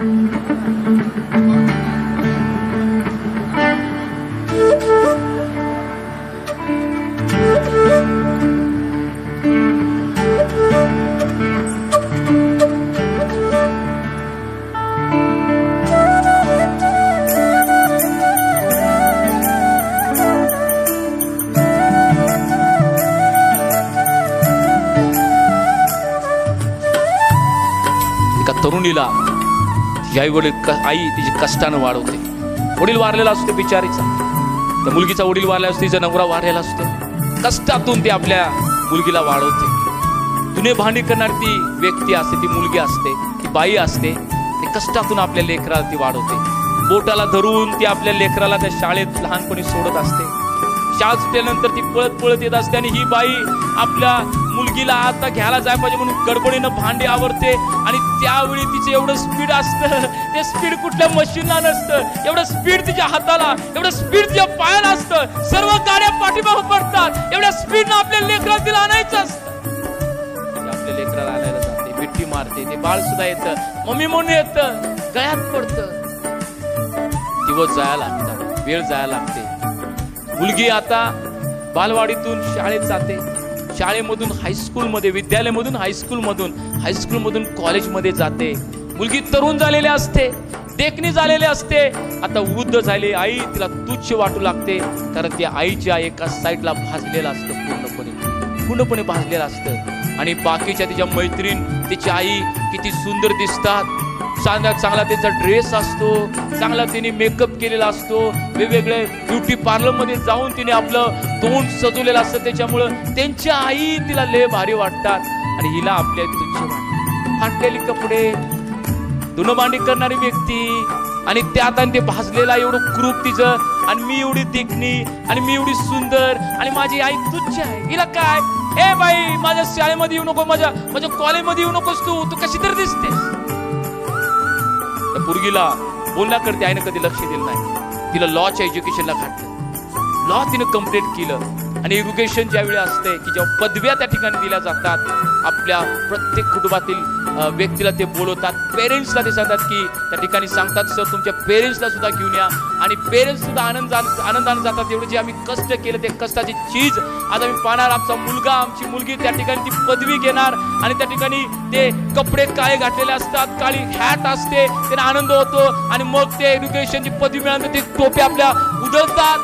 एका जी आई वडील आई तिची कष्टानं वाढवते वडील वारलेला असतो बिचारीचा. तर मुलगीचा वडील वारला असतो तिचा नवरा वारलेला असतो. कष्टातून ती आपल्या मुलगीला वाढवते जुने भांडी करणारी ती व्यक्ती असते ती मुलगी असते ती बाई असते ती कष्टातून आपल्या लेकराला ती वाढवते बोटाला धरून ती आपल्या लेकराला त्या शाळेत लहानपणी सोडत असते. शाळा सुटल्यानंतर ती पळत पळत येत असते आणि ही बाई आपल्या मुलगीला आता घ्यायला जाय पाहिजे म्हणून गडबडीनं भांडी आवडते आणि त्यावेळी तिचं एवढं स्पीड असतं. ते स्पीड कुठल्या मशीनला नसतं. एवढं स्पीड तिच्या हाताला एवढं स्पीड तिच्या पायाला असतं. सर्व गाड्या पाठीमागं पडतात. एवढ्या स्पीडनं आपल्या लेकराला तिला आणायचं असतं. आपल्या लेकराला आणायला जाते. मिठी मारते. ते बाळ सुद्धा येतं. मम्मी म्हणून येतं. गळ्यात पडतं. दिवस जायला लागतात. वेळ जायला लागते. मुलगी आता बालवाडीतून शाळेत जाते. शाळेमधून हायस्कूलमध्ये विद्यालयामधून हायस्कूलमधून हायस्कूलमधून कॉलेजमध्ये जाते. मुलगी तरुण झालेली असते देखणी झालेली असते. आता वृद्ध झाली आई तिला तुच्छ वाटू लागते. कारण ती आईच्या एका साईडला भाजलेलं असतं पूर्णपणे. पूर्णपणे भाजलेलं असतं. आणि बाकीच्या तिच्या मैत्रीण तिची आई किती सुंदर दिसतात. चांगला चांगला त्यांचा ड्रेस असतो चांगला तिने मेकअप केलेला असतो वेगवेगळे ब्युटी पार्लरमध्ये जाऊन तिने आपलं तोंड सजवलेलं असतं. त्याच्यामुळं त्यांच्या आई तिला लय भारी वाटतात. आणि हिला आपल्या तुच्छ वाटतात फाटलेले कपडे धुणं करणारी व्यक्ती आणि त्यात आणि ते भाजलेला एवढं क्रूप तिचं. आणि मी एवढी देखणी आणि मी एवढी सुंदर आणि माझी आई तुच्छ आहे. हिला काय? ए बाई माझ्या शाळेमध्ये येऊ नको माझ्या माझ्या कॉलेजमध्ये येऊ नकोस तू. तू कशी तर दिसतेस. त्या पुरगीला बोलण्याकडे आईनं कधी लक्ष दिलं नाही. तिला लॉच्या एज्युकेशनला घातलं. लॉ तिनं कंप्लीट केलं. आणि इरुगेशन ज्यावेळी असते की जेव्हा पदव्या त्या ठिकाणी दिल्या जातात आपल्या प्रत्येक कुटुंबातील व्यक्तीला ते बोलवतात. पेरेंट्सला ते सांगतात की त्या ठिकाणी सांगतात सर तुमच्या पेरेंट्सला सुद्धा घेऊन या. आणि पेरेंट्स सुद्धा आनंद आनंदाने जातात. एवढे जे आम्ही कष्ट केलं ते कष्टाची चीज आज आम्ही पाहणार. आमचा मुलगा आमची मुलगी त्या ठिकाणी ती पदवी घेणार. आणि त्या ठिकाणी ते कपडे काळे घातलेले असतात काळी हॅट असते. त्यांना आनंद होतो. आणि मग ते एज्युकेशनची पदवी मिळाल्यानंतर ते टोपे आपल्या उधळतात.